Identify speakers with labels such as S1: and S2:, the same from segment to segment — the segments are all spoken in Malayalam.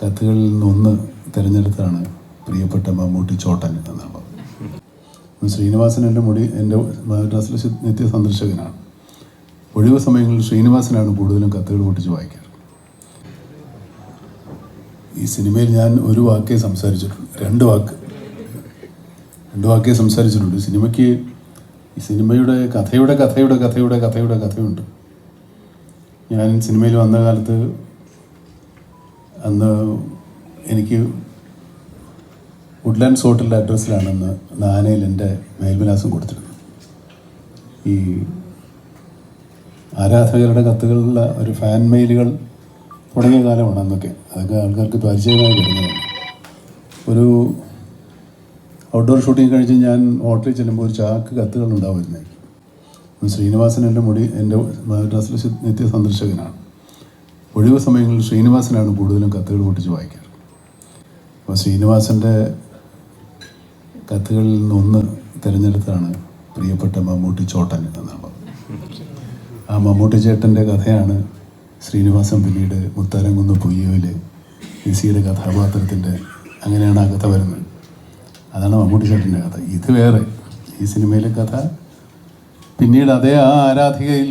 S1: കത്തുകളിൽ നിന്നൊന്ന് തിരഞ്ഞെടുത്താണ് പ്രിയപ്പെട്ട മമ്മൂട്ടി ചോട്ടൻ എന്നുള്ളത് ശ്രീനിവാസൻ എന്റെ മുടി എന്റെ മദ്രാസിലെ നിത്യ സന്ദർശകനാണ് ഒഴിവ് സമയങ്ങളിൽ ശ്രീനിവാസനാണ് കൂടുതലും കത്തുകൾ പൊട്ടിച്ച് വായിക്കാറ്. ഈ സിനിമയിൽ ഞാൻ ഒരു വാക്കേ സംസാരിച്ചിട്ടുണ്ട് രണ്ട് വാക്ക് രണ്ട് വാക്കേ സംസാരിച്ചിട്ടുണ്ട്. സിനിമയ്ക്ക് ഈ സിനിമയുടെ കഥയുടെ കഥയുടെ കഥയുടെ കഥയുടെ കഥയുണ്ട്. ഞാൻ സിനിമയിൽ വന്ന കാലത്ത് അന്ന് എനിക്ക് വുഡ്ലാൻഡ്സ് ഹോട്ടലിന്റെ അഡ്രസ്സിലാണെന്ന് നാനയിൽ എന്റെ മേൽവിലാസം കൊടുത്തിരുന്നു ഈ ആരാധകരുടെ കത്തുകളുള്ള ഒരു ഫാൻ മെയിലുകൾ തുടങ്ങിയ കാലമാണ് അന്നൊക്കെ. അതൊക്കെ ആൾക്കാർക്ക് പരിചയമായി വരുന്നതാണ് ഒരു ഔട്ട്ഡോർ ഷൂട്ടിംഗ് കഴിച്ച് ഞാൻ ഹോട്ടലിൽ ചെല്ലുമ്പോൾ ഒരു ചാക്ക് കത്തുകൾ ഉണ്ടാവുമായിരുന്നു ശ്രീനിവാസൻ എന്റെ മുടി എന്റെ ശി- നിത്യ സന്ദർശകനാണ് ഒഴിവ് സമയങ്ങളിൽ ശ്രീനിവാസനാണ് കൂടുതലും കത്തുകൾ പൊട്ടിച്ച് വായിക്കാറ്. അപ്പോൾ ശ്രീനിവാസന്റെ കത്തുകളിൽ നിന്നൊന്ന് തിരഞ്ഞെടുത്താണ് പ്രിയപ്പെട്ട മമ്മൂട്ടി ചോട്ടൻ എന്നുള്ളത് ആ മമ്മൂട്ടി ചേട്ടന്റെ കഥയാണ് ശ്രീനിവാസൻ പിന്നീട് മുത്താരംകുന്ന് പൊയ്യോയിൽ ലിസിയുടെ കഥാപാത്രത്തിന്റെ അങ്ങനെയാണ് ആ കഥ വരുന്നത്. അതാണ് മമ്മൂട്ടി ചേട്ടന്റെ കഥ. ഇത് വേറെ. ഈ സിനിമയിലെ കഥ പിന്നീട് അതേ ആ ആരാധികയിൽ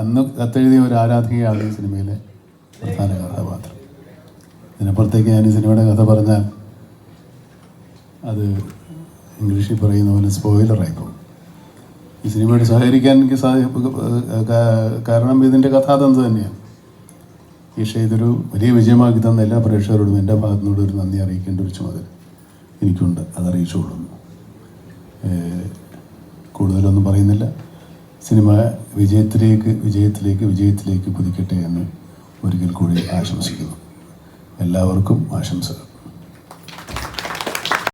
S1: അന്ന് കത്തെഴുതിയ ഒരു ആരാധികയാണ് ഈ സിനിമയിലെ പ്രധാന കഥാപാത്രം. ഇതിനപ്പുറത്തേക്ക് ഞാൻ ഈ സിനിമയുടെ കഥ പറഞ്ഞാൽ അത് ഇംഗ്ലീഷിൽ പറയുന്ന പോലെ സ്പോയിലറായി ഈ സിനിമയോട് സഹകരിക്കാൻ എനിക്ക് കാരണം ഇതിന്റെ കഥാതന്ത് തന്നെയാണ് പക്ഷേ ഇതൊരു വലിയ വിജയമാക്കി തന്ന എല്ലാ പ്രേക്ഷകരോടും എന്റെ ഭാഗത്തുനിന്നോട് ഒരു നന്ദി അറിയിക്കേണ്ട ഒരു ചുമതല എനിക്കുണ്ട്. അതറിയിച്ചുകൊള്ളുന്നു. കൊള്ളുന്നു കൂടുതലൊന്നും പറയുന്നില്ല. സിനിമ വിജയത്തിലേക്ക് വിജയത്തിലേക്ക് വിജയത്തിലേക്ക് കുതിക്കട്ടെ എന്ന് ഒരിക്കൽ കൂടി ആശംസിക്കുന്നു. എല്ലാവർക്കും ആശംസകൾ.